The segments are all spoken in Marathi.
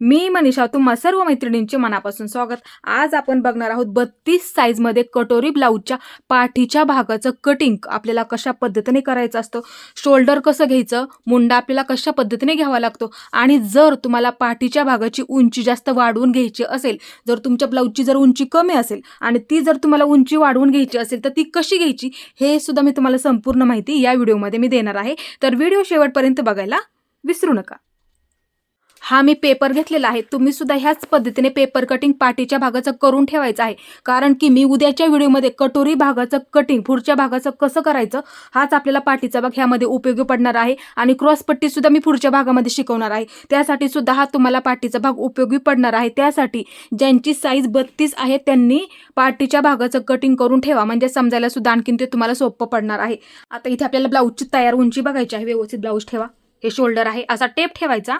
मी मनीषा तुम्हा सर्व मैत्रिणींचे मनापासून स्वागत. आज आपण बघणार आहोत बत्तीस साईजमध्ये कटोरी ब्लाऊजच्या पाठीच्या भागाचं कटिंग आपल्याला कशा पद्धतीने करायचं असतं? शोल्डर कसं घ्यायचं? मुंडा आपल्याला कशा पद्धतीने घ्यावा लागतो? आणि जर तुम्हाला पाठीच्या भागाची उंची जास्त वाढवून घ्यायची असेल जर तुमच्या ब्लाऊजची जर उंची कमी असेल आणि ती जर तुम्हाला उंची वाढवून घ्यायची असेल तर ती कशी घ्यायची? हे सुद्धा मी तुम्हाला संपूर्ण माहिती या व्हिडिओमध्ये मी देणार आहे. तर व्हिडिओ शेवटपर्यंत बघायला विसरू नका. हा मी पेपर घेतलेला आहे. तुम्ही सुद्धा ह्याच पद्धतीने पेपर कटिंग पाठीच्या भागाचं करून ठेवायचं आहे. कारण की मी उद्याच्या व्हिडिओमध्ये कटोरी भागाचं कटिंग पुढच्या भागाचं कसं करायचं हाच आपल्याला पाठीचा भाग ह्यामध्ये उपयोगी पडणार आहे. आणि क्रॉसपट्टी सुद्धा मी पुढच्या भागामध्ये शिकवणार आहे. त्यासाठी सुद्धा हा तुम्हाला पाठीचा भाग उपयोगी पडणार आहे. त्यासाठी ज्यांची साईज बत्तीस आहे त्यांनी पाठीच्या भागाचं कटिंग करून ठेवा. म्हणजे समजायला सुद्धा आणखीन ते तुम्हाला सोपं पडणार आहे. आता इथे आपल्याला ब्लाऊजची तयार उंची बघायची आहे. व्यवस्थित ब्लाऊज ठेवा. हे शोल्डर आहे. असा टेप ठेवायचा.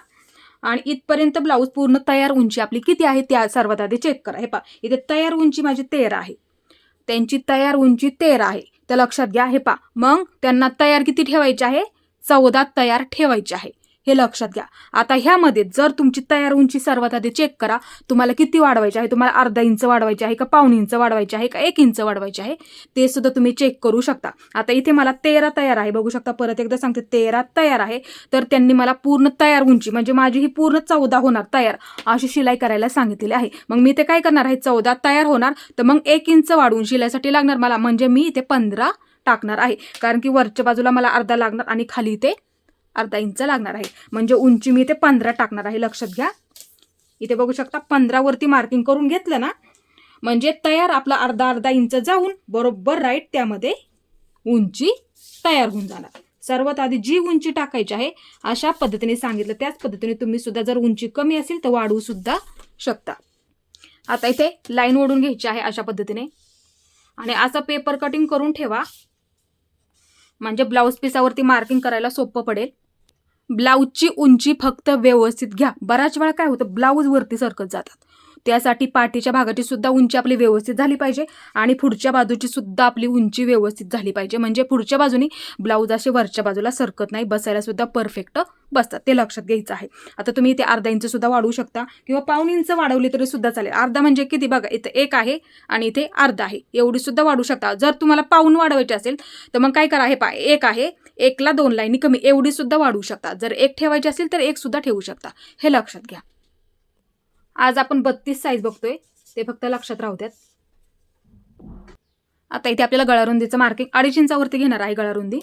आणि इथपर्यंत ब्लाऊज पूर्ण तयार उंची आपली किती आहे त्या सर्वात आधी चेक करा. हे पा इथे तयार उंची माझी तेरा आहे. त्यांची तयार उंची तेरा आहे. तर लक्षात घ्या हे पा मग त्यांना तयार किती ठेवायची आहे? चौदा तयार ठेवायची आहे. हे लक्षात घ्या. आता ह्यामध्ये जर तुमची तयार उंची सर्वात आधी चेक करा तुम्हाला किती वाढवायची आहे? तुम्हाला अर्धा इंच वाढवायची आहे का? पाऊण इंच वाढवायची आहे का? एक इंच वाढवायची आहे. ते सुद्धा तुम्ही चेक करू शकता. आता इथे मला तेरा तयार आहे. बघू शकता परत एकदा सांगते तेरा तयार आहे. तर त्यांनी मला पूर्ण तयार उंची म्हणजे माझी ही पूर्ण चौदा होणार तयार अशी शिलाई करायला सांगितलेली आहे. मग मी ते काय करणार आहे? चौदा तयार होणार. तर मग एक इंच वाढवून शिलाईसाठी लागणार मला म्हणजे मी इथे पंधरा टाकणार आहे. कारण की वरच्या बाजूला मला अर्धा लागणार आणि खाली इथे अर्धा इंच लागणार आहे. म्हणजे उंची मी इथे पंधरा टाकणार आहे. लक्षात घ्या. इथे बघू शकता पंधरावरती मार्किंग करून घेतलं ना? म्हणजे तयार आपला अर्धा अर्धा इंच जाऊन बरोबर राईट त्यामध्ये उंची तयार होऊन जाणार. सर्वात आधी जी उंची टाकायची आहे अशा पद्धतीने सांगितलं. त्याच पद्धतीने तुम्ही सुद्धा जर उंची कमी असेल तर वाढवू सुद्धा शकता. आता इथे लाईन ओढून घ्यायची आहे अशा पद्धतीने. आणि असं पेपर कटिंग करून ठेवा. म्हणजे ब्लाऊज पिसावरती मार्किंग करायला सोपं पडेल. ब्लाऊजची उंची फक्त व्यवस्थित घ्या. बऱ्याच वेळा काय होतं ब्लाऊजवरती सरकत जातात. त्यासाठी पाठीच्या भागाची सुद्धा उंची आपली व्यवस्थित झाली पाहिजे आणि पुढच्या बाजूची सुद्धा आपली उंची व्यवस्थित झाली पाहिजे. म्हणजे पुढच्या बाजूनी ब्लाऊज असे वरच्या बाजूला सरकत नाही बसायला सुद्धा परफेक्ट बसतात. ते लक्षात घ्यायचं आहे. आता तुम्ही इथे अर्धा इंच सुद्धा वाढवू शकता किंवा पाऊन इंच वाढवली तरी सुद्धा चालेल. अर्धा म्हणजे किती? बघा इथे एक आहे आणि इथे अर्धा आहे. एवढी सुद्धा वाढवू शकता. जर तुम्हाला पाऊन वाढवायचे असेल तर मग काय करा? हे पा एक आहे एकला दोन लाईनी कमी. एवढी सुद्धा वाढवू शकता. जर एक ठेवायची असेल तर एक सुद्धा ठेवू शकता. हे लक्षात घ्या. आज आपण बत्तीस साईज बघतोय. ते फक्त लक्षात राहू द्यात. आता इथे आपल्याला गळारुंदीचं मार्किंग अडीच इंचावरती घेणार आहे गळारुंदी.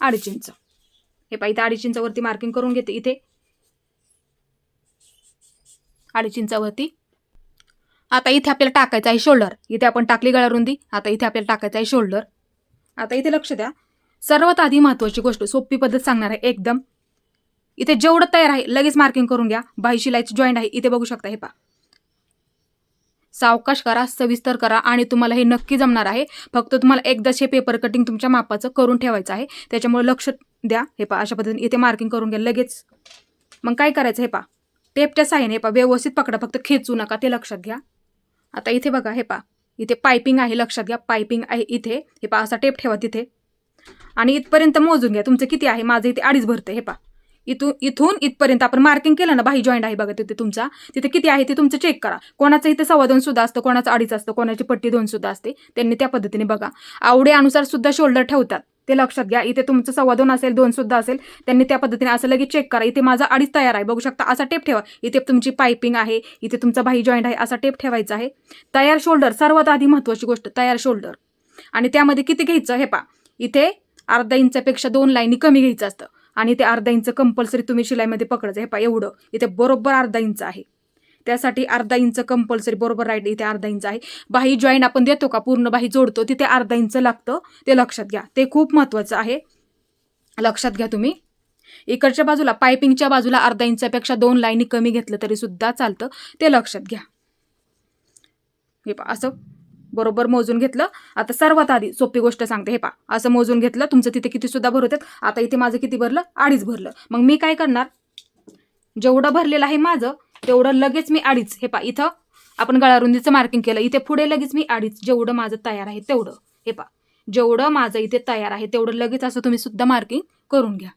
अडीच इंच. हे पहा इथे अडीच इंचावरती मार्किंग करून घेते इथे. अडीच इंचावरती. आता इथे आपल्याला टाकायचं आहे शोल्डर इथे आपण टाकली गळारुंदी. आता इथे आपल्याला टाकायचं आहे शोल्डर आता इथे लक्ष द्या. सर्वात आधी महत्त्वाची गोष्ट सोपी पद्धत सांगणार आहे एकदम. इथे जेवढं तयार आहे लगेच मार्किंग करून घ्या. बाही शिलाईची जॉईंट आहे. इथे बघू शकता हे पा सावकाश करा सविस्तर करा आणि तुम्हाला हे नक्की जमणार आहे. फक्त तुम्हाला एकदाच हे पेपर कटिंग तुमच्या मापाचं करून ठेवायचं आहे. त्याच्यामुळे लक्ष द्या. हे पा अशा पद्धतीने इथे मार्किंग करून घ्या. लगेच. मग काय करायचं हे पा टेपच्या साह्याने हे पा व्यवस्थित पकडा. फक्त खेचू नका. ते लक्षात घ्या. आता इथे बघा हे पा इथे पायपिंग आहे लक्षात घ्या. पायपिंग आहे इथे. हे पा असा टेप ठेवा तिथे. आणि इथपर्यंत मोजून घ्या. तुमचं किती आहे? माझं इथे अडीच भरते हे पा इथून इथून इथपर्यंत आपण मार्किंग केलं ना बाही जॉईंट आहे बघा तिथे तुमचा. तिथे किती आहे ते तुमचं चेक करा. कोणाचं इथे सव्वा दोन सुद्धा असतं कोणाचं अडीच असतं कोणाची पट्टी दोन सुद्धा असते. त्यांनी त्या पद्धतीने बघा. आवडीनुसार सुद्धा शोल्डर ठेवतात. ते लक्षात घ्या. इथे तुमचं सव्वा दोन असेल दोन सुद्धा असेल त्यांनी त्या पद्धतीने असं लगेच चेक करा. इथे माझा अडीच तयार आहे. बघू शकता असा टेप ठेवा. इथे तुमची पायपिंग आहे इथे तुमचा भाई जॉईंट आहे असा टेप ठेवायचा आहे. तयार शोल्डर सर्वात आधी महत्त्वाची गोष्ट तयार शोल्डर आणि त्यामध्ये किती घ्यायचं हे पा इथे अर्धा इंचापेक्षा दोन लाईनी कमी घ्यायचं असतं. आणि ते अर्धा इंच कंपल्सरी तुम्ही शिलाईमध्ये पकडायचं. हे पा एवढं. इथे बरोबर अर्धा इंच आहे. त्यासाठी अर्धा इंच कंपल्सरी बरोबर राईट इथे अर्धा इंच आहे. बाही जॉईन आपण देतो का? पूर्ण बाही जोडतो. तिथे अर्धा इंच लागतं. ते लक्षात घ्या. ते खूप महत्त्वाचं आहे. लक्षात घ्या तुम्ही. इकडच्या बाजूला पायपिंगच्या बाजूला अर्धा इंचापेक्षा दोन लाईनी कमी घेतलं तरी सुद्धा चालतं. ते लक्षात घ्या. हे पा असं बरोबर मोजून घेतलं. आता सर्वात आधी सोपी गोष्ट सांगते हे पा असं मोजून घेतलं तुमचं तिथे किती सुद्धा भरवतात आता इथे माझं किती भरलं? अडीच भरलं. मग मी काय करणार? जेवढं भरलेलं आहे माझं तेवढं लगेच मी अडीच हे पा इथं आपण गळारुंदीचं मार्किंग केलं. इथे पुढे लगेच मी अडीच जेवढं माझं तयार आहे तेवढं हे पा जेवढं माझं इथे तयार आहे तेवढं लगेच असं तुम्ही सुद्धा मार्किंग करून घ्या.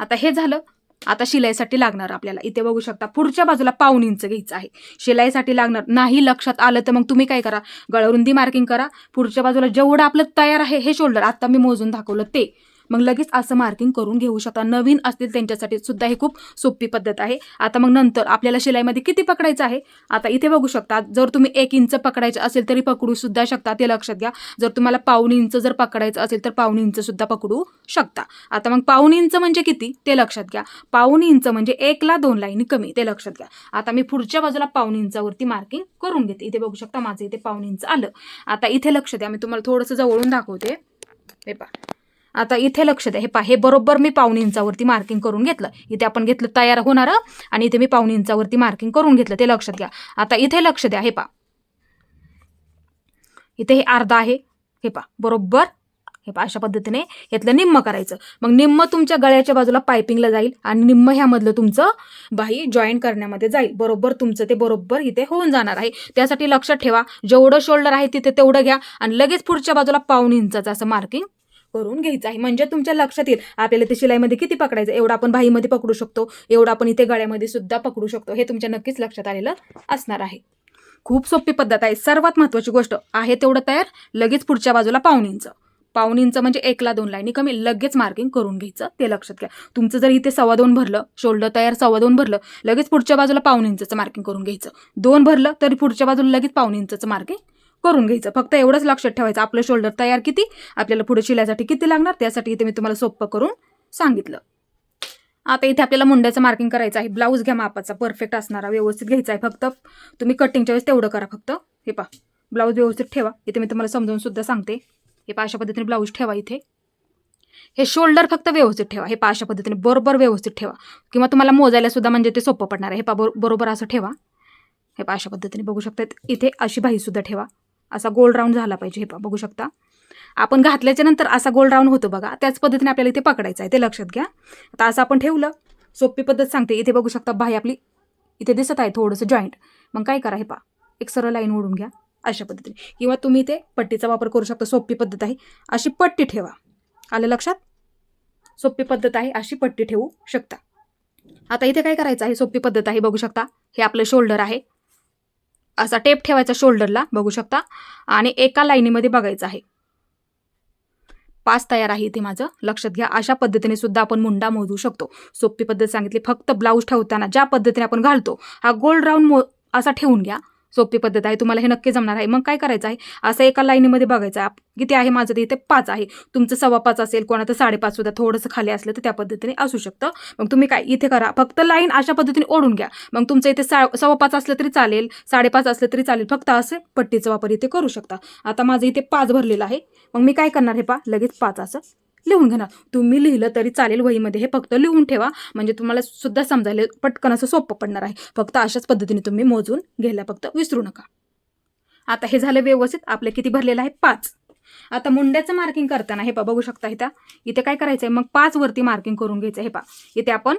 आता हे झालं. आता शिलाईसाठी लागणार आपल्याला. इथे बघू शकता पुढच्या बाजूला पाऊन इंच घ्यायचं आहे. शिलाईसाठी लागणार नाही लक्षात आलं तर मग तुम्ही काय करा? गळरुंदी मार्किंग करा. पुढच्या बाजूला जेवढं आपलं तयार आहे हे शोल्डर आता मी मोजून दाखवलं ते. मग लगेच असं मार्किंग करून घेऊ शकता. नवीन असतील त्यांच्यासाठी सुद्धा ही खूप सोपी पद्धत आहे. आता मग नंतर आपल्याला शिलाईमध्ये किती पकडायचं आहे? आता इथे बघू शकता जर तुम्ही एक इंच पकडायचं असेल तरी पकडू सुद्धा शकता. ते लक्षात घ्या. जर तुम्हाला पाऊन इंच जर पकडायचं असेल तर पाऊन इंच सुद्धा पकडू शकता. आता मग पाऊन इंच म्हणजे किती? ते लक्षात घ्या. पाऊन इंच म्हणजे एकला दोन लाईनी कमी. ते लक्षात घ्या. आता मी पुढच्या बाजूला पाऊन इंचावरती मार्किंग करून घेते. इथे बघू शकता माझं इथे पाऊन इंच आलं. आता इथे लक्ष द्या. मी तुम्हाला थोडंसं जवळून दाखवते. हे पा आता इथे लक्ष द्या. हे पा हे बरोबर मी पाऊन इंचावरती मार्किंग करून घेतलं. इथे आपण घेतलं तयार होणार आणि इथे मी पाऊन इंचावरती मार्किंग करून घेतलं. ते लक्षात घ्या. आता इथे लक्ष द्या. हे पहा. इथे हे अर्धा आहे. हे पहा बरोबर. हे पा अशा पद्धतीने यातलं निम्म करायचं. मग निम्म तुमच्या गळ्याच्या बाजूला पायपिंगला जाईल आणि निम्म ह्यामधलं तुमचं बाही जॉईन करण्यामध्ये जाईल. बरोबर तुमचं ते बरोबर इथे होऊन जाणार आहे. त्यासाठी लक्षात ठेवा जेवढं शोल्डर आहे तिथे तेवढं घ्या आणि लगेच पुढच्या बाजूला पाऊन इंचाचं असं मार्किंग करून घ्यायचं आहे. म्हणजे तुमच्या लक्षात येईल आपल्याला ते शिलाईमध्ये किती पकडायचं एवढं आपण बाहीमध्ये पकडू शकतो एवढं आपण इथे गळ्यामध्ये सुद्धा पकडू शकतो. हे तुमच्या नक्कीच लक्षात आलेलं असणार आहे. खूप सोपी पद्धत आहे. सर्वात महत्त्वाची गोष्ट आहे तेवढं तयार लगेच पुढच्या बाजूला पाहुणींचं पाहुणींचं म्हणजे एकला दोन लाईनी कमी लगेच मार्किंग करून घ्यायचं ते लक्षात घ्या. तुमचं जर इथे सव्वा दोन भरलं शोल्डर तयार सव्वा दोन भरलं लगेच पुढच्या बाजूला पाऊण इंचचं मार्किंग करून घ्यायचं. दोन भरलं तरी पुढच्या बाजूला लगेच पाऊण इंचचं मार्किंग करून घ्यायचं. फक्त एवढंच लक्षात ठेवायचं. आपलं शोल्डर तयार किती? आपल्याला पुढे शिलायसाठी किती लागणार? त्यासाठी इथे मी तुम्हाला सोपं करून सांगितलं. आता इथे आपल्याला मुंड्याचं मार्किंग करायचं आहे. ब्लाऊज घ्या मापाचा. परफेक्ट असणारा. व्यवस्थित घ्यायचा आहे फक्त. तुम्ही कटिंगच्या वेळेस तेवढं करा फक्त. हे पा ब्लाऊज व्यवस्थित ठेवा. इथे मी तुम्हाला समजावून सुद्धा सांगते. हे पा अशा पद्धतीने ब्लाऊज ठेवा इथे. हे शोल्डर फक्त व्यवस्थित ठेवा. हे पा अशा पद्धतीने बरोबर व्यवस्थित ठेवा. किंवा तुम्हाला मोजायला सुद्धा म्हणजे ते सोपं पडणार आहे. हे पा बरोबर असं ठेवा. हे पा अशा पद्धतीने बघू शकतात इथे अशी बाही सुद्धा ठेवा. असा गोल राऊंड झाला पाहिजे हे बघू शकता. आपण घातल्याच्या नंतर असा गोल राऊंड होतो बघा. त्याच पद्धतीने आपल्याला इथे पकडायचं आहे. ते लक्षात घ्या. आता असं आपण ठेवलं. सोपी पद्धत सांगते. इथे बघू शकता बाही आपली इथे दिसत आहे थोडंसं जॉईंट मग काय करा हे पा. एक सरळ लाईन ओढून घ्या. अशा पद्धतीने. किंवा तुम्ही इथे पट्टीचा वापर करू शकता. सोपी पद्धत आहे. अशी पट्टी ठेवा. आलं लक्षात? सोपी पद्धत आहे. अशी पट्टी ठेवू शकता. आता इथे काय करायचं आहे? सोपी पद्धत आहे. बघू शकता. हे आपलं शोल्डर आहे. असा टेप ठेवायचा शोल्डरला बघू शकता. आणि एका लाईनीमध्ये बघायचं आहे. पाच तयार आहे इथे माझं. लक्षात घ्या अशा पद्धतीने सुद्धा आपण मुंडा मोजू शकतो. सोपी पद्धत सांगितली फक्त ब्लाऊज ठेवताना ज्या पद्धतीने आपण घालतो हा गोल्ड राऊंड मो असा ठेवून घ्या. सोपी पद्धत आहे तुम्हाला हे नक्की जमणार आहे. मग काय करायचं आहे? असं एका लाईनीमध्ये बघायचं आहे किती आहे माझं? ते इथे पाच आहे. तुमचं सव्वा पाच असेल कोणाचं साडेपाच सुद्धा थोडंसं खाली असलं तर त्या पद्धतीने असू शकतं. मग तुम्ही काय इथे करा. फक्त लाईन अशा पद्धतीने ओढून घ्या. मग तुमचं इथे सा सव्वा पाच असलं तरी चालेल साडेपाच असलं तरी चालेल. फक्त असं पट्टीचा वापर इथे करू शकता. आता माझं इथे पाच भरलेलं आहे. मग मी काय करणार हे पा लगेच पाच असं लिहून घेणार. तुम्ही लिहिलं तरी चालेल वहीमध्ये. हे फक्त लिहून ठेवा. म्हणजे तुम्हाला सुद्धा समजायला पटकन असं सोपं पडणार आहे. फक्त अशाच पद्धतीने तुम्ही मोजून घ्यायला फक्त विसरू नका. आता हे झालं व्यवस्थित. आपलं किती भरलेलं आहे? पाच. आता मुंड्याचं मार्किंग करताना हे पा बघू शकता इथं. इथे काय करायचं आहे मग पाच वरती मार्किंग करून घ्यायचं हे पा इथे आपण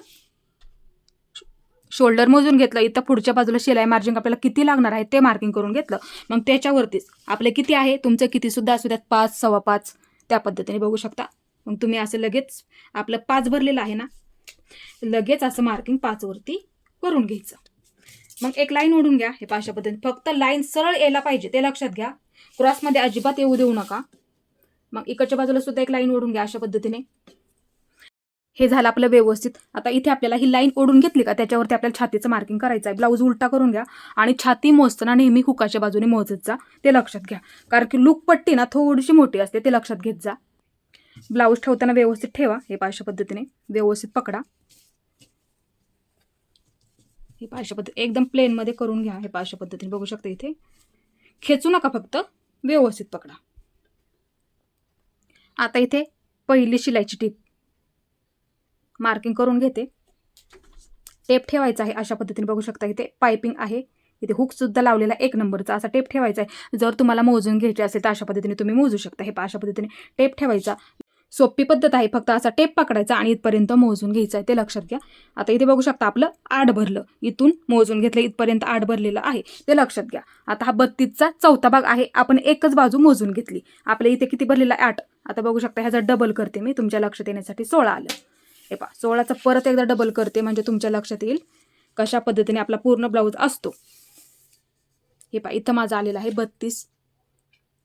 शोल्डर मोजून घेतलं. इथं पुढच्या बाजूला शिलाई मार्जिंग आपल्याला किती लागणार आहे ते मार्किंग करून घेतलं. मग त्याच्यावरतीच आपले किती आहे? तुमचं किती सुद्धा असू द्यात पाच सव्वा पाच. त्या पद्धतीने बघू शकता. मग तुम्ही असं लगेच आपलं पाच भरलेलं आहे ना लगेच असं मार्किंग पाचवरती करून घ्यायचं. मग एक लाईन ओढून घ्या हे पाचशा पद्धतीने. फक्त लाईन सरळ यायला पाहिजे ते लक्षात घ्या. क्रॉसमध्ये अजिबात येऊ देऊ नका. मग इकडच्या बाजूला सुद्धा एक लाईन ओढून घ्या अशा पद्धतीने. हे झालं आपलं व्यवस्थित. आता इथे आपल्याला ही लाईन ओढून घेतली का त्याच्यावरती आपल्याला छातीचं मार्किंग करायचं आहे. ब्लाऊज उलटा करून घ्या आणि छाती मोजताना नेहमी हुकाच्या बाजूने मोजत जा ते लक्षात घ्या. कारण की लूक पट्टी ना थोडीशी मोठी असते ते लक्षात घेत जा. ब्लाऊज ठेवताना व्यवस्थित ठेवा हे पाचशा पद्धतीने व्यवस्थित पकडा. हे पाचशा पद्धती एकदम प्लेनमध्ये करून घ्या हे पाचशा पद्धतीने बघू शकता इथे. खेचू नका फक्त व्यवस्थित पकडा. आता इथे पहिली शिलाईची टीप. मार्किंग करून घेते. टेप ठेवायचा आहे अशा पद्धतीने बघू शकता इथे. पायपिंग आहे. इथे हुकसुद्धा लावलेला एक नंबरचा असा टेप ठेवायचा आहे. जर तुम्हाला मोजून घ्यायचे असेल तर अशा पद्धतीने तुम्ही मोजू शकता. हे पहा अशा पद्धतीने टेप ठेवायचा. सोपी पद्धत आहे. फक्त असा टेप पकडायचा आणि इथपर्यंत मोजून घ्यायचं आहे. ते लक्षात घ्या. आता इथे बघू शकता आपलं आठ भरलं. इथून मोजून घेतलं. इथपर्यंत आठ भरलेलं आहे. ते लक्षात घ्या. आता हा बत्तीसचा चौथा भाग आहे. आपण एकच बाजू मोजून घेतली. आपल्या इथे किती भरलेलं आहे? आठ. आता बघू शकता ह्याचा डबल करते मी. तुमच्या लक्षात येण्यासाठी सोळा आलं. हे पा सोळाचा परत एकदा डबल करते म्हणजे तुमच्या लक्षात येईल कशा पद्धतीने आपला पूर्ण ब्लाऊज असतो. हे पा इथं माझं आलेलं आहे बत्तीस.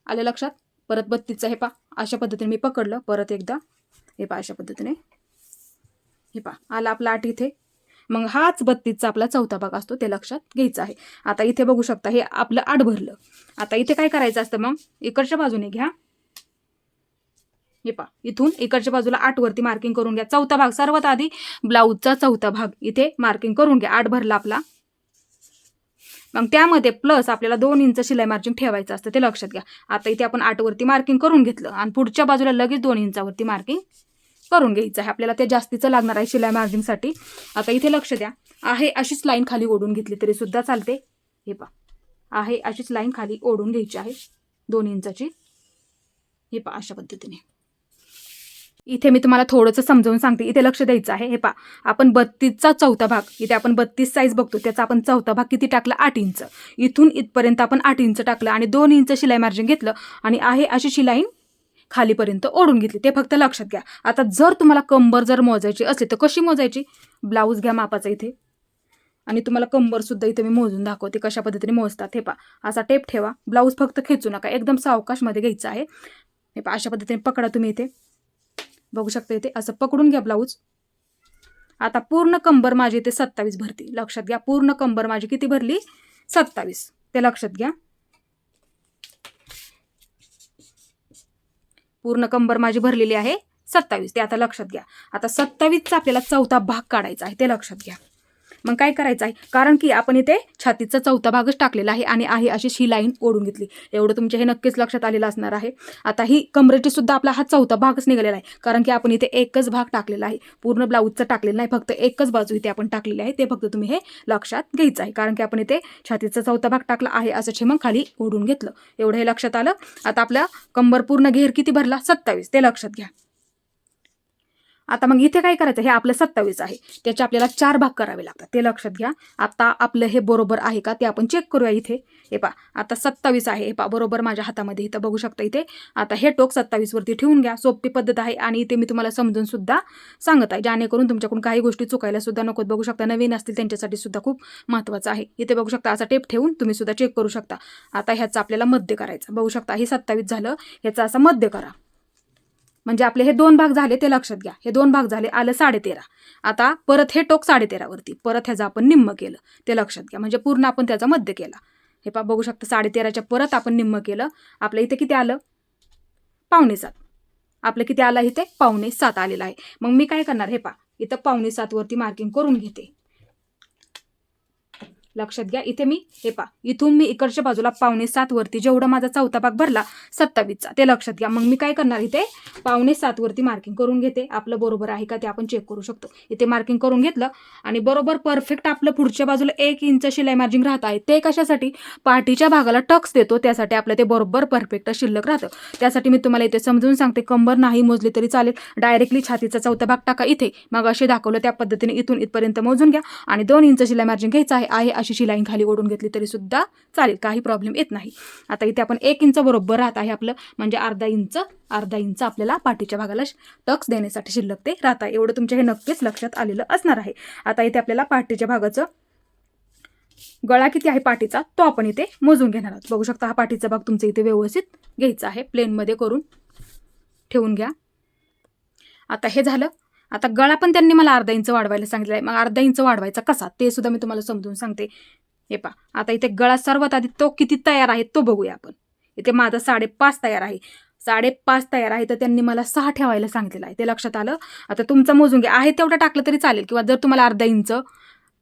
आलं लक्षात? परत बत्तीसचा हे पा अशा पद्धतीने मी पकडलं. परत एकदा. हे पा अशा पद्धतीने. हे पा आला आपला आठ इथे. मग हाच बत्तीसचा आपला चौथा भाग असतो. ते लक्षात घ्यायचं आहे. आता इथे बघू शकता हे आपलं आठ भरलं. आता इथे काय करायचं असतं मग? इकडच्या बाजूने घ्या. हे पा इथून इकडच्या बाजूला आठ वरती मार्किंग करून घ्या. चौथा भाग सर्वात आधी ब्लाऊजचा चौथा भाग इथे मार्किंग करून घ्या. आठ भरला आपला. मग त्यामध्ये प्लस आपल्याला दोन इंच शिलाई मार्जिन ठेवायचं असतं ते लक्षात घ्या. आता इथे आपण आठवरती मार्किंग करून घेतलं आणि पुढच्या बाजूला लगेच दोन इंचावरती मार्किंग करून घ्यायचं आहे. आपल्याला ते जास्तीचं लागणार आहे शिलाई मार्जिनसाठी आता इथे लक्ष द्या. आहे अशीच लाईन खाली ओढून घेतली तरी सुद्धा चालते. हे पा आहे अशीच लाईन खाली ओढून घ्यायची आहे दोन इंचाची. हे पा अशा पद्धतीने. इथे मी तुम्हाला थोडंसं समजावून सांगते. इथे लक्ष द्यायचं आहे. हे पा आपण बत्तीसचा चौथा भाग इथे आपण बत्तीस साईज बघतो. त्याचा आपण चौथा भाग किती टाकला? आठ इंच इथून इथपर्यंत आपण आठ इंच टाकलं आणि दोन इंच शिलाई मार्जिन घेतलं आणि आहे अशी शिलाई खालीपर्यंत ओढून घेतली. ते फक्त लक्षात घ्या. आता जर तुम्हाला कंबर जर मोजायची असली तर कशी मोजायची? ब्लाऊज घ्या मापाचा इथे. आणि तुम्हाला कंबरसुद्धा इथे मी मोजून दाखवते कशा पद्धतीने मोजतात. हे पा असा टेप ठेवा. ब्लाऊज फक्त खेचू नका. एकदम सावकाशमध्ये घ्यायचं आहे. हे पा अशा पद्धतीने पकडा तुम्ही इथे. बघू शकता इथे असं पकडून घ्या ब्लाऊज आता पूर्ण कंबर माझी इथे सत्तावीस भरती. लक्षात घ्या पूर्ण कंबर माझी किती भरली? सत्तावीस. ते लक्षात घ्या. पूर्ण कंबर माझी भरलेली आहे सत्तावीस. ते आता लक्षात घ्या. आता सत्तावीसचा आपल्याला चौथा भाग काढायचा आहे ते लक्षात घ्या. मग काय करायचं आहे? कारण की आपण इथे छातीचा चौथा भागच टाकलेला आहे आणि आहे अशी ही लाईन ओढून घेतली. एवढं तुमच्या हे नक्कीच लक्षात आलेलं असणार आहे. आता ही कमरेची सुद्धा आपला हा चौथा भागच निघालेला आहे. कारण की आपण इथे एकच भाग टाकलेला आहे. पूर्ण ब्लाऊजचा टाकलेलं नाही फक्त एकच बाजू इथे आपण टाकलेली आहे. ते फक्त तुम्ही हे लक्षात घ्यायचं आहे. कारण की आपण इथे छातीचा चौथा भाग टाकला आहे असं मग खाली ओढून घेतलं. एवढं हे लक्षात आलं. आता आपला कंबर पूर्ण घेर किती भरला? सत्तावीस. ते लक्षात घ्या. आता मग इथे काय करायचं? हे आपलं सत्तावीस आहे. त्याचे आपल्याला चार भाग करावे लागतात. ते लक्षात घ्या. आता आपलं हे बरोबर आहे का? ते आपण चेक करूया इथे. हे पा आता सत्तावीस आहे. हे पा बरोबर माझ्या हातामध्ये इथं बघू शकता इथे. आता हे टोक सत्तावीसवरती ठेवून घ्या. सोपी पद्धत आहे. आणि इथे मी तुम्हाला समजून सुद्धा सांगत आहे. जेणेकरून तुमच्याकडून काही गोष्टी चुकायला सुद्धा नकोत. बघू शकता नवीन असतील त्यांच्यासाठी सुद्धा खूप महत्त्वाचं आहे. इथे बघू शकता असा टेप ठेवून तुम्ही सुद्धा चेक करू शकता. आता ह्याचा आपल्याला मध्य करायचा. बघू शकता हे सत्तावीस झालं. ह्याचा असं मध्य करा. म्हणजे आपले हे दोन भाग झाले ते लक्षात घ्या. हे दोन भाग झाले आलं साडेतेरा. आता परत हे टोक साडेतेरावरती परत ह्याचं आपण निम्म केलं ते लक्षात घ्या. म्हणजे पूर्ण आपण त्याचा मध्य केला. हे पा बघू शकता साडेतेराच्या परत आपण निम्म केलं. आपलं इथे किती आलं? पावणे सात. आपलं किती आलं इथे? पावणे सात आलेलं आहे. मग मी काय करणार? हे पा इथं पावणे सातवरती मार्किंग करून घेते. लक्षात घ्या. इथे मी हे पा इथून मी इकडच्या बाजूला पावणे सात वरती जेवढा माझा चौथा भाग भरला सत्तावीसचा. ते लक्षात घ्या. मग मी काय करणार इथे? पावणे सात वरती मार्किंग करून घेते. आपलं बरोबर आहे का ते आपण चेक करू शकतो. इथे मार्किंग करून घेतलं आणि बरोबर परफेक्ट आपलं पुढच्या बाजूला एक इंच शिलाई मार्जिंग राहत आहे. ते कशासाठी? पाठीच्या भागाला टक्स देतो. त्यासाठी आपलं ते बरोबर परफेक्ट शिल्लक राहतं. त्यासाठी मी तुम्हाला इथे समजून सांगते. कंबर नाही मोजली तरी चालेल. डायरेक्टली छातीचा चौथा भाग टाका इथे. मग असे दाखवलं त्या पद्धतीने इथून इथपर्यंत मोजून घ्या. आणि दोन इंच शिलाई मार्जिन घ्यायचं आहे. आहे अशी शिलाई खाली ओढून घेतली तरी सुद्धा चालेल काही प्रॉब्लेम येत नाही. आता इथे आपण एक इंच बरोबर राहत आहे आपलं म्हणजे अर्धा इंच अर्धा इंच आपल्याला पाठीच्या भागाला टक्स देण्यासाठी शिल्लक ते राहत आहे. एवढं तुमच्या हे नक्कीच लक्षात आलेलं असणार आहे. आता इथे आपल्याला पाठीच्या भागाचं गळा किती आहे पाठीचा तो आपण इथे मोजून घेणार आहोत. बघू शकता हा पाठीचा भाग तुमचा इथे व्यवस्थित घ्यायचा आहे. प्लेनमध्ये करून ठेवून घ्या. आता हे झालं. आता गळा पण त्यांनी मला अर्धा इंच वाढवायला सांगितलं आहे मग अर्धा इंच वाढवायचा कसा? ते सुद्धा मी तुम्हाला समजून सांगते. हे पा आता इथे गळा सर्वात आधी तो किती तयार आहे तो बघूया आपण. इथे माझा साडेपाच तयार आहे. साडेपाच तयार आहे तर त्यांनी मला सहा ठेवायला सांगितलेलं आहे. ते लक्षात आलं? आता तुमचं मोजून घ्या. आहे तेवढं टाकलं तरी चालेल किंवा जर तुम्हाला अर्धा इंच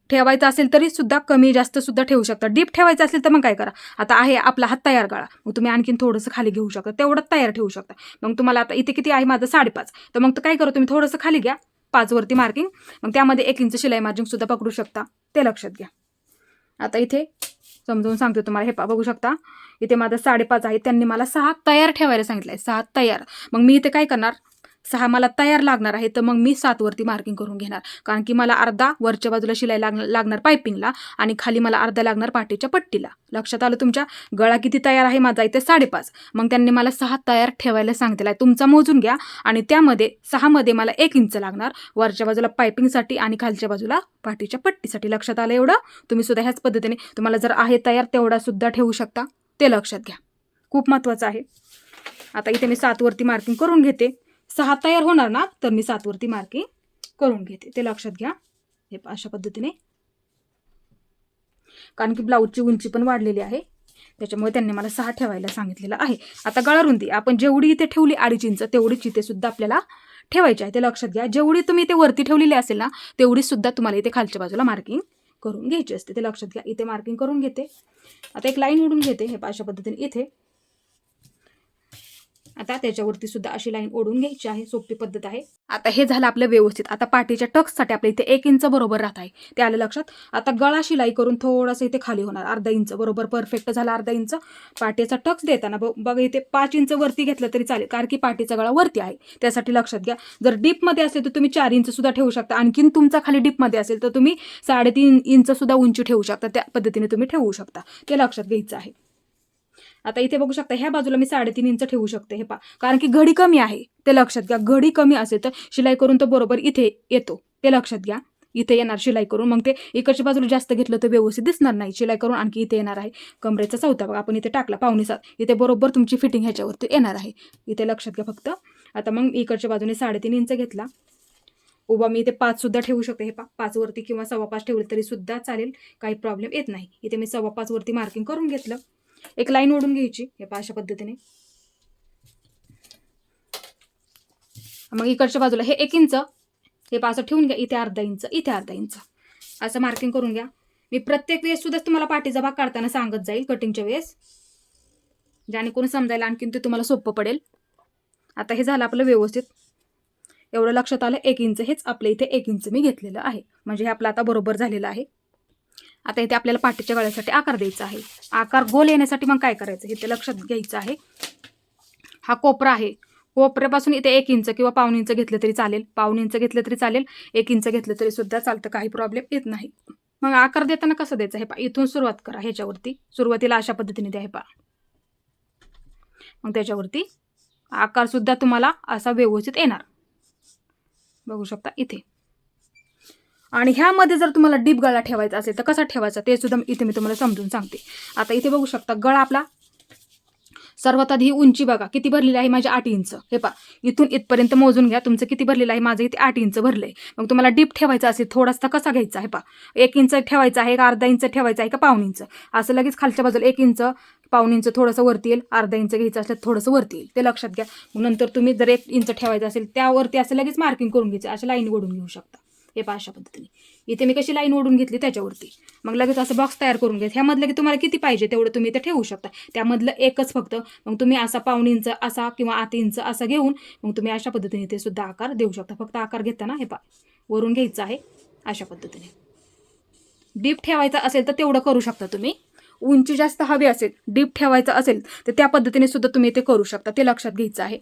ठेवायचं असेल तरी सुद्धा कमी जास्त सुद्धा ठेवू शकता. डीप ठेवायचं असेल तर मग काय करा? आता आहे आपला हात तयार गळा. मग तुम्ही आणखीन थोडंसं खाली घेऊ शकता. तेवढं तयार ठेवू शकता. मग तुम्हाला आता इथे किती आहे माझं? साडेपाच. तर मग काय करा? तुम्ही थोडंसं खाली घ्या. पाचवरती मार्किंग मग त्यामध्ये एक इंच शिलाई मार्जिंग सुद्धा पकडू शकता. ते लक्षात घ्या. आता इथे समजून सांगते तुम्हाला. हे पा बघू शकता. इथे माझं साडेपाच आहे. त्यांनी मला सहा तयार ठेवायला सांगितलं आहे सहा तयार. मग मी इथे काय करणार? सहा मला तयार लागणार आहे तर मग मी सातवरती मार्किंग करून घेणार. कारण की मला अर्धा वरच्या बाजूला शिलाई लाग लागणार पायपिंगला आणि खाली मला अर्धा लागणार पाठीच्या पट्टीला. लक्षात आलं तुमच्या? गळा किती तयार आहे माझा इथे साडेपाच. मग त्यांनी मला सहा तयार ठेवायला सांगितलं आहे. तुमचा मोजून घ्या आणि त्यामध्ये सहामध्ये मला एक इंच लागणार. वरच्या बाजूला पायपिंगसाठी आणि खालच्या बाजूला पाठीच्या पट्टीसाठी. लक्षात आलं एवढं? तुम्ही सुद्धा ह्याच पद्धतीने तुम्हाला जर आहे तयार तेवढा सुद्धा ठेवू शकता. ते लक्षात घ्या. खूप महत्त्वाचं आहे. आता इथे मी सातवरती मार्किंग करून घेते. सहा तयार होणार ना तर मी सातवरती मार्किंग करून घेते. ते लक्षात घ्या. हे अशा पद्धतीने. कारण की ब्लाऊजची उंची पण वाढलेली आहे. त्याच्यामुळे त्यांनी मला सहा ठेवायला सांगितलेलं आहे. आता गळा रुंदी आपण जेवढी इथे ठेवली अडीच इंच तेवढीच इथे सुद्धा आपल्याला ठेवायची आहे. ते लक्षात घ्या. जेवढी तुम्ही इथे वरती ठेवलेली असेल ना तेवढी सुद्धा तुम्हाला इथे खालच्या बाजूला मार्किंग करून घ्यायची असते. ते लक्षात घ्या. इथे मार्किंग करून घेते. आता एक लाईन ओढून घेते. हे अशा पद्धतीने इथे. आता त्याच्यावरती सुद्धा अशी लाईन ओढून घ्यायची आहे सोपी पद्धत आहे. आता हे झालं आपलं व्यवस्थित. आता पाठीच्या टक्ससाठी आपल्या इथे एक इंच बरोबर राहत आहे. ते आलं लक्षात. आता गळा शिलाई करून थोडंसं इथे खाली होणार. अर्धा इंच. बरोबर परफेक्ट झाला अर्धा इंच. पाठीचा टक्स देताना ब- बघा इथे पाच इंच वरती घेतलं तरी चालेल कारण की पाठीचा गळा वरती आहे. त्यासाठी लक्षात घ्या. जर डीपमध्ये असेल तर तुम्ही चार इंच सुद्धा ठेवू शकता. आणखीन तुमचा खाली डीपमध्ये असेल तर तुम्ही साडेतीन इंच सुद्धा उंची ठेवू शकता. त्या पद्धतीने तुम्ही ठेवू शकता. ते लक्षात घ्यायचं आहे. आता इथे बघू शकता ह्या बाजूला मी साडेतीन इंच ठेवू शकते हे पा कारण की घडी कमी आहे ते लक्षात घ्या. घडी कमी असेल तर शिलाई करून तो बरोबर इथे येतो. ते लक्षात घ्या. इथे येणार शिलाई करून. मग ते इकडच्या बाजूला जास्त घेतलं तर व्यवस्थित दिसणार नाही. शिलाई करून आणखी इथे येणार आहे. कमरेचा चौथा बघा आपण इथे टाकला पाहुणे सात. इथे बरोबर तुमची फिटिंग ह्याच्यावरती येणार आहे. इथे लक्षात घ्या फक्त. आता मग इकडच्या बाजूने साडेतीन इंच घेतला. उभा मी इथे पाच सुद्धा ठेवू शकते. हे पा पाच वरती किंवा सव्वा पाच ठेवले तरी सुद्धा चालेल. काही प्रॉब्लेम येत नाही. इथे मी सव्वा पाच वरती मार्किंग करून घेतलं. एक लाईन ओढून घ्यायची हे पहा अशा पद्धतीने. मग इकडच्या बाजूला हे एक इंच हे पहा ठेवून घ्या इथे अर्धा इंच इथे अर्धा इंच. असं मार्किंग करून घ्या. मी प्रत्येक वेळेस सुद्धा तुम्हाला पाठीचा भाग काढताना सांगत जाईल कटिंगच्या वेळेस. जेणेकरून समजायला आणखीन ते तुम्हाला सोपं पडेल. आता हे झालं आपलं व्यवस्थित. एवढं लक्षात आलं एक इंच हेच आपल्या इथे एक इंच मी घेतलेलं आहे. म्हणजे हे आपलं आता बरोबर झालेलं आहे. आता इथे आपल्याला पाठीच्या गळ्यासाठी आकार द्यायचा आहे. आकार गोल येण्यासाठी मग काय करायचं? हे ते लक्षात घ्यायचं आहे. हा कोपरा आहे. कोपऱ्यापासून इथे एक इंच किंवा पाऊन इंच घेतलं तरी चालेल. पाऊन इंच घेतलं तरी चालेल. एक इंच घेतलं तरी सुद्धा चालतं. काही प्रॉब्लेम येत नाही. मग आकार देताना कसं द्यायचं? हे पा इथून सुरुवात करा. ह्याच्यावरती. सुरुवातीला अशा पद्धतीने द्या. हे पा मग त्याच्यावरती आकारसुद्धा तुम्हाला असा व्यवस्थित येणार. बघू शकता? इथे. आणि ह्यामध्ये जर तुम्हाला डीप गळा ठेवायचा असेल तर कसा ठेवायचा ते सुद्धा इथे मी तुम्हाला समजून सांगते. आता इथे बघू शकता गळा आपला सर्वात आधी ही उंची बघा किती भरलेली आहे माझी आठ इंच. हे पा इथून इथपर्यंत मोजून घ्या तुमचं किती भरलेलं आहे माझं इथे आठ इंच भरलंय. मग तुम्हाला डीप ठेवायचा असेल थोडासा कसा घ्यायचा आहे पा एक इंच ठेवायचा आहे का अर्धा इंच ठेवायचा आहे का पाऊन इंच. असं लगेच खालच्या बाजूला एक इंच पाऊन इंच थोडंसं वरती येईल अर्धा इंच घ्यायचं असलं थोडंसं वरती येईल. ते लक्षात घ्या. मग नंतर तुम्ही जर एक इंच ठेवायचं असेल त्यावरती असं लगेच मार्किंग करून घ्यायचं अशा लाईन ओढून घेऊ शकता. हे पहा अशा पद्धतीने. इथे मी कशी लाईन ओढून घेतली त्याच्यावरती. मग लगेच असं बॉक्स तयार करून घेत ह्यामधलं की तुम्हाला किती पाहिजे तेवढं तुम्ही इथे ठेवू शकता. त्यामधलं एकच फक्त. मग तुम्ही असा पाऊण इंच असा किंवा आठ इंच असा घेऊन मग तुम्ही अशा पद्धतीने ते सुद्धा आकार देऊ शकता. फक्त आकार घेताना हे पा वरून घ्यायचं आहे अशा पद्धतीने. डीप ठेवायचं असेल तर तेवढं करू शकता तुम्ही. उंची जास्त हवी असेल डीप ठेवायचं असेल तर त्या पद्धतीने सुद्धा तुम्ही ते करू शकता. ते लक्षात घ्यायचं आहे.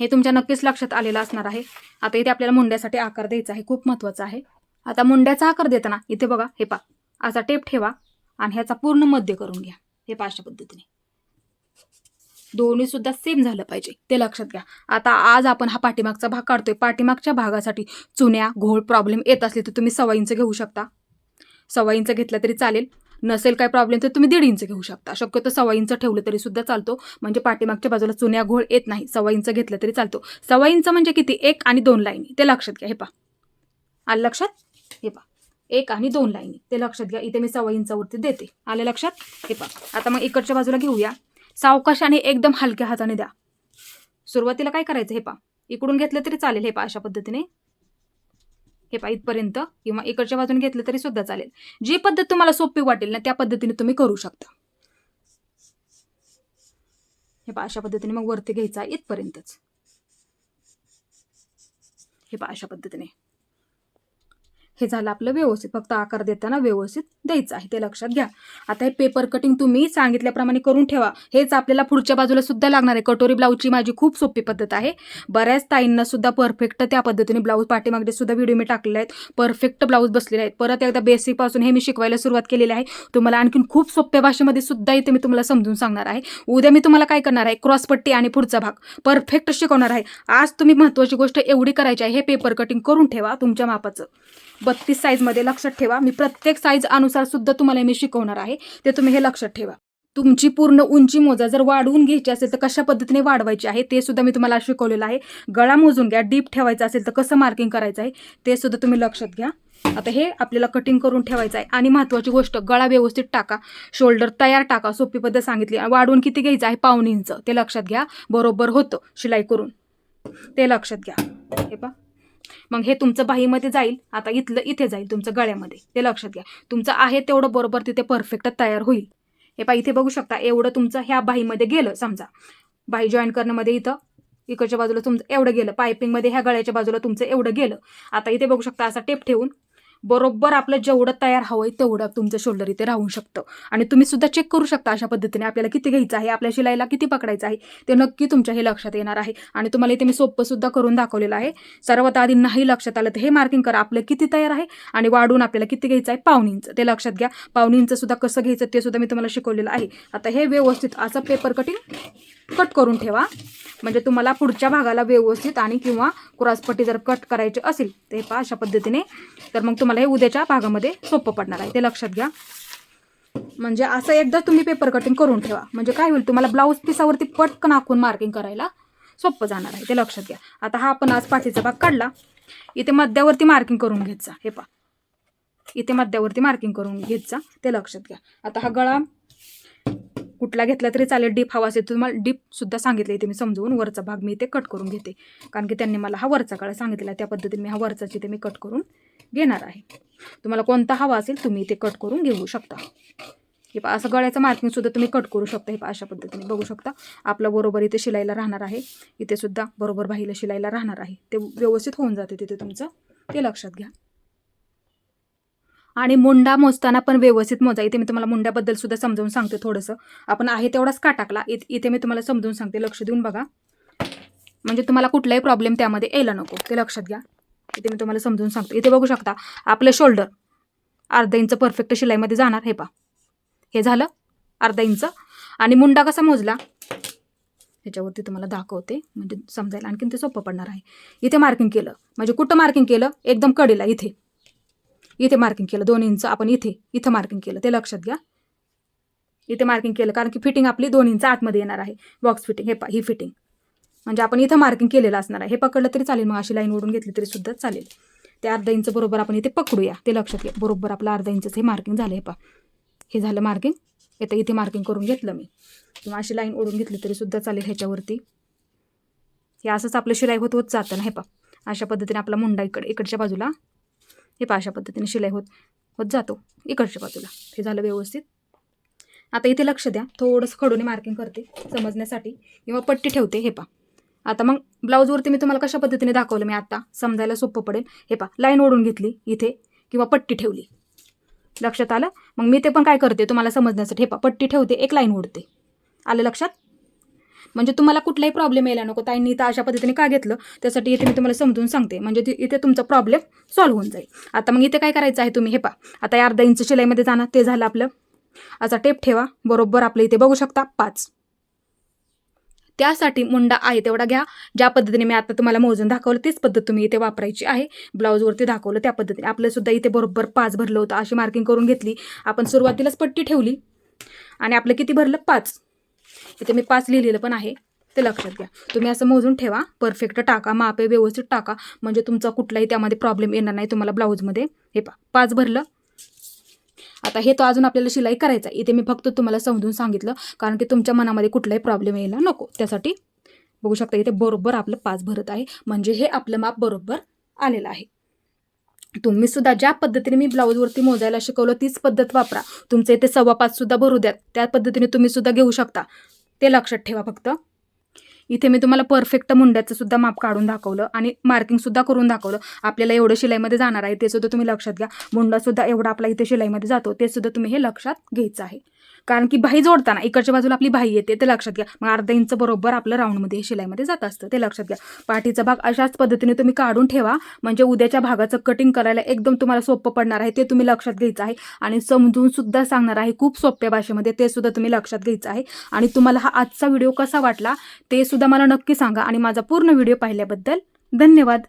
हे तुमच्या नक्कीच लक्षात आलेलं असणार आहे. आता इथे आपल्याला मुंड्यासाठी आकार द्यायचा आहे खूप महत्त्वाचा आहे. आता मुंड्याचा आकार देताना इथे बघा हे पा असा टेप ठेवा आणि ह्याचा पूर्ण मध्य करून घ्या. हे पाचशा पद्धतीने. दोन्ही सुद्धा सेम झालं पाहिजे ते लक्षात घ्या. आता आज आपण हा पाठीमागचा भाग काढतोय. पाठीमागच्या भागासाठी चुन्या घोळ प्रॉब्लेम येत असले तर तुम्ही सवाईंचं घेऊ शकता. सवाईंचं घेतलं तरी चालेल. नसेल काय प्रॉब्लेम तर तुम्ही दीड इंच घेऊ शकता. शक्यतो सव्वा इंच ठेवलं तरी सुद्धा चालतो. म्हणजे पाठीमागच्या बाजूला चुन्या घोळ येत नाही. सव्वा इंच घेतलं तरी चालतो. सव्वा इंच म्हणजे किती? एक आणि दोन लाईनी. ते लक्षात घ्या. हे पा आलं लक्षात? हे पा एक आणि दोन लाईनी. ते लक्षात घ्या. इथे मी सव्वा इंचावरती देते. आलं लक्षात? हे पा आता मग इकडच्या बाजूला घेऊया. सावकाशाने एकदम हलक्या हाताने द्या. सुरुवातीला काय करायचं? हे पा इकडून घेतलं तरी चालेल. हे पा अशा पद्धतीने. हे पा इथपर्यंत किंवा इकडच्या बाजूने घेतलं तरी सुद्धा चालेल. जी पद्धत तुम्हाला सोपी वाटेल ना त्या पद्धतीने तुम्ही करू शकता. हे पा अशा पद्धतीने मग वरती घ्यायचा इथपर्यंतच. हे पा अशा पद्धतीने. हे झालं आपलं व्यवस्थित. फक्त आकार देताना व्यवस्थित द्यायचं आहे. ते लक्षात घ्या. आता हे पेपर कटिंग तुम्ही सांगितल्याप्रमाणे करून ठेवा. हेच आपल्याला पुढच्या बाजूला सुद्धा लागणार आहे. कटोरी ब्लाऊजची माझी खूप सोपी पद्धत आहे. बऱ्याच ताईंना सुद्धा परफेक्ट त्या पद्धतीने ब्लाऊज पाठीमागे सुद्धा व्हिडिओ मी टाकलेले आहेत. परफेक्ट ब्लाऊज बसलेले आहेत. परत एकदा बेसिकपासून हे मी शिकवायला सुरुवात केलेली आहे. तुम्हाला आणखीन खूप सोप्या भाषेमध्ये सुद्धा इथे मी तुम्हाला समजून सांगणार आहे. उद्या मी तुम्हाला काय करणार आहे? क्रॉसपट्टी आणि पुढचा भाग. परफेक्ट शिकवणार आहे. आज तुम्ही महत्त्वाची गोष्ट एवढी करायची आहे. हे पेपर कटिंग करून ठेवा तुमच्या मापाचं. बत्तीस साईजमध्ये लक्षात ठेवा. मी प्रत्येक साईज अनुसार सुद्धा तुम्हाला मी शिकवणार आहे. ते तुम्ही हे लक्षात ठेवा. तुमची पूर्ण उंची मोजा जर वाढवून घ्यायची असेल तर कशा पद्धतीने वाढवायची आहे ते सुद्धा मी तुम्हाला शिकवलेलं आहे. गळा मोजून घ्या डीप ठेवायचं असेल तर कसं मार्किंग करायचं आहे ते सुद्धा तुम्ही लक्षात घ्या. आता हे आपल्याला कटिंग करून ठेवायचं आहे. आणि महत्त्वाची गोष्ट गळा व्यवस्थित टाका. शोल्डर तयार टाका. सोपी पद्धत सांगितली. वाढवून किती घ्यायचं आहे? पाऊण इंच. ते लक्षात घ्या. बरोबर होतं. शिलाई करून. ते लक्षात घ्या. हे पा मग हे तुमचं बाहीमध्ये जाईल. आता इथलं इथे जाईल तुमचं गळ्यामध्ये. ते लक्षात घ्या. तुमचं आहे तेवढं बरोबर तिथे परफेक्ट तयार होईल. हे पा इथे बघू शकता एवढं तुमचं ह्या बाहीमध्ये गेलं समजा. बाही जॉईन करण्यामध्ये इथं इकडच्या बाजूला तुमचं एवढं गेलं. पायपिंगमध्ये ह्या गळ्याच्या बाजूला तुमचं एवढं गेलं. आता इथे बघू शकता असा टेप ठेवून बरोबर आपलं जेवढं तयार हवं आहे तेवढं तुमचं शोल्डर इथे राहू शकतं. आणि तुम्ही सुद्धा चेक करू शकता अशा पद्धतीने आपल्याला किती घ्यायचं आहे आपल्या शिलाईला किती पकडायचं आहे ते नक्की तुमच्या हे लक्षात येणार आहे. आणि तुम्हाला इथे मी सोपं सुद्धा करून दाखवलेलं आहे. सर्वात आधी नाही लक्षात आलं तर हे मार्किंग करा आपलं किती तयार आहे आणि वाढून आपल्याला किती घ्यायचं आहे पाऊण इंच. ते लक्षात घ्या पाऊण इंच सुद्धा कसं घ्यायचं ते सुद्धा मी तुम्हाला शिकवलेलं आहे. आता हे व्यवस्थित असं पेपर कटिंग कट करून ठेवा. म्हणजे तुम्हाला पुढच्या भागाला व्यवस्थित आणि किंवा क्रॉसपट्टी जर कट करायची असेल ते पहा अशा पद्धतीने. तर मग तुम्हाला हे उद्याच्या भागामध्ये सोपं पडणार आहे. ते लक्षात घ्या. म्हणजे असं एकदा तुम्ही पेपर कटिंग करून ठेवा. म्हणजे काय होईल तुम्हाला ब्लाऊज पिसावरती पटकन आखून मार्किंग करायला सोपं जाणार आहे. ते लक्षात घ्या. आता हा आपण आज पाठीचा भाग काढला. इथे मध्यावरती मार्किंग करून घ्यायचा हे पहा. इथे मध्यावरती मार्किंग करून घ्यायचा ते लक्षात घ्या. आता हा गळा कुठला घेतला तरी चालेल. डीप हवा असेल तर तुम्हाला डीप सुद्धा सांगितलं इथे मी समजवून. वरचा भाग मी इथे कट करून घेते. कारण की त्यांनी मला हा वरचा गळा सांगितलेला आहे. त्या पद्धतीने मी हा वरचा इथे मी कट करून घेणार आहे. तुम्हाला कोणता हवा असेल तुम्ही इथे कट करून घेऊ शकता. हे पा असं गळ्याचं मार्किंग सुद्धा तुम्ही कट करू शकता. हे पा अशा पद्धतीने बघू शकता. आपलं बरोबर इथे शिलाईला राहणार आहे. इथे सुद्धा बरोबर बाहीला शिलाईला राहणार आहे. ते व्यवस्थित होऊन जाते तिथे तुमचं. ते लक्षात घ्या. आणि मुंडा मोजताना पण व्यवस्थित मोजा. इथे मी तुम्हाला मुंड्याबद्दल सुद्धा समजावून सांगते थोडंसं. आपण आहे तेवढाच का टाकला? इथे मी तुम्हाला समजावून सांगते. लक्ष देऊन बघा. म्हणजे तुम्हाला कुठलाही प्रॉब्लेम त्यामध्ये यायला नको. ते लक्षात घ्या. इथे मी तुम्हाला समजून सांगतो. इथे बघू शकता आपलं शोल्डर अर्धा इंच परफेक्ट शिलाईमध्ये जाणार. हे पा हे झालं अर्धा इंच आणि मुंडा कसा मोजला? ह्याच्यावरती तुम्हाला दाखवते. म्हणजे समजायला आणखीन ते सोपं पडणार आहे. इथे मार्किंग केलं. म्हणजे कुठं मार्किंग केलं? एकदम कडेला इथे. इथे मार्किंग केलं. दोन इंच आपण इथे इथं मार्किंग केलं. ते लक्षात घ्या. इथे मार्किंग केलं. कारण की फिटिंग आपली दोन इंच आतमध्ये येणार आहे. बॉक्स फिटिंग हे पा ही फिटिंग म्हणजे आपण इथं मार्किंग केलेलं असणार आहे. हे पकडलं तरी चालेल. मग अशी लाईन ओढून घेतली तरी सुद्धा चालेल. ते अर्धा इंच बरोबर आपण इथे पकडूया. ते लक्षात घ्या. बरोबर आपलं अर्धा इंचचं हे मार्किंग झालं. हे पा हे झालं मार्किंग येतं इथे मार्किंग करून घेतलं मी. किंवा अशी लाईन ओढून घेतली तरी सुद्धा चालेल ह्याच्यावरती. हे असंच आपलं शिलाई होत होत जातं ना. हे पा अशा पद्धतीने आपला मुंडा इकडे इकडच्या बाजूला हे पाशा पद्धतीने शिलाई होत होत जातो इकडच्या बाजूला. हे झालं व्यवस्थित. आता इथे लक्ष द्या. थोडंसं खडूने मार्किंग करते समजण्यासाठी. किंवा पट्टी ठेवते. हे पा आता मग ब्लाऊजवरती मी तुम्हाला कशा पद्धतीने दाखवलं? मी आता समजायला सोपं पडेल. हे पा लाईन ओढून घेतली इथे किंवा पट्टी ठेवली. लक्षात आलं? मग मी ते पण काय करते? तुम्हाला समजण्यासाठी. हे पा पट्टी ठेवते. एक लाईन ओढते. आलं लक्षात? म्हणजे तुम्हाला कुठलाही प्रॉब्लेम यायला नको. ताईंनी इथं अशा पद्धतीने का घेतलं? त्यासाठी इथे मी तुम्हाला समजून सांगते. म्हणजे इथे तुमचा प्रॉब्लेम सॉल्व्ह होऊन जाईल. आता मग इथे काय करायचं आहे तुम्ही? हे पा आता या अर्धा इंच शिलाईमध्ये जाणार ते झालं आपलं. असा टेप ठेवा. बरोबर आपलं इथे बघू शकता. पाच. त्यासाठी मुंडा आहे तेवढा घ्या. ज्या पद्धतीने मी आता तुम्हाला मोजून दाखवलं तीच पद्धत तुम्ही इथे वापरायची आहे. ब्लाऊजवरती दाखवलं त्या पद्धतीने. आपलं सुद्धा इथे बरोबर पाच भरलं होतं. अशी मार्किंग करून घेतली. आपण सुरुवातीलाच पट्टी ठेवली. आणि आपलं किती भरलं? पाच. इथे मी पाच लिहिलेलं पण आहे ते लक्षात घ्या. तुम्ही असं मोजून ठेवा परफेक्ट टाका मापे व्यवस्थित टाका म्हणजे तुमचा कुठलाही त्यामध्ये प्रॉब्लेम येणार नाही तुम्हाला ब्लाऊजमध्ये हे पा पाच भरलं. आता हे तो अजून आपल्याला शिलाई करायचा आहे. इथे मी फक्त तुम्हाला समजून सांगितलं कारण की तुमच्या मनामध्ये कुठलाही प्रॉब्लेम यायला नको. त्यासाठी बघू शकता इथे बरोबर आपलं पाच भरत आहे. म्हणजे हे आपलं माप बरोबर आलेलं आहे. तुम्ही सुद्धा ज्या पद्धतीने मी ब्लाऊजवरती मोजायला शिकवलं तीच पद्धत वापरा. तुमचे इथे सव्वा पाच सुद्धा भरू द्यात त्या पद्धतीने तुम्ही सुद्धा घेऊ शकता. ते लक्षात ठेवा फक्त. इथे मी तुम्हाला परफेक्ट मुंड्याचं सुद्धा माप काढून दाखवलं आणि मार्किंग सुद्धा करून दाखवलं. आपल्याला एवढं शिलाईमध्ये जाणार आहे ते सुद्धा तुम्ही लक्षात घ्या. मुंडा सुद्धा एवढा आपला इथे शिलाईमध्ये जातो ते सुद्धा तुम्ही हे लक्षात घ्यायचं आहे. कारण की बाही जोडताना इकडच्या बाजूला आपली बाही येते ते लक्षात घ्या. मग अर्धा इंच बरोबर आपलं राऊंडमध्ये शिलाईमध्ये जात असतं ते लक्षात घ्या. पाठीचा भाग अशाच पद्धतीने तुम्ही काढून ठेवा. म्हणजे उद्याच्या भागाचं कटिंग करायला एकदम तुम्हाला सोपं पडणार आहे ते तुम्ही लक्षात घ्यायचं आहे. आणि समजून सुद्धा सांगणार आहे खूप सोप्या भाषेमध्ये ते सुद्धा तुम्ही लक्षात घ्यायचं आहे. आणि तुम्हाला हा आजचा व्हिडिओ कसा वाटला ते सुद्धा सुद्धा मला नक्की सांगा आणि माझा पूर्ण व्हिडिओ पाहिल्याबद्दल धन्यवाद.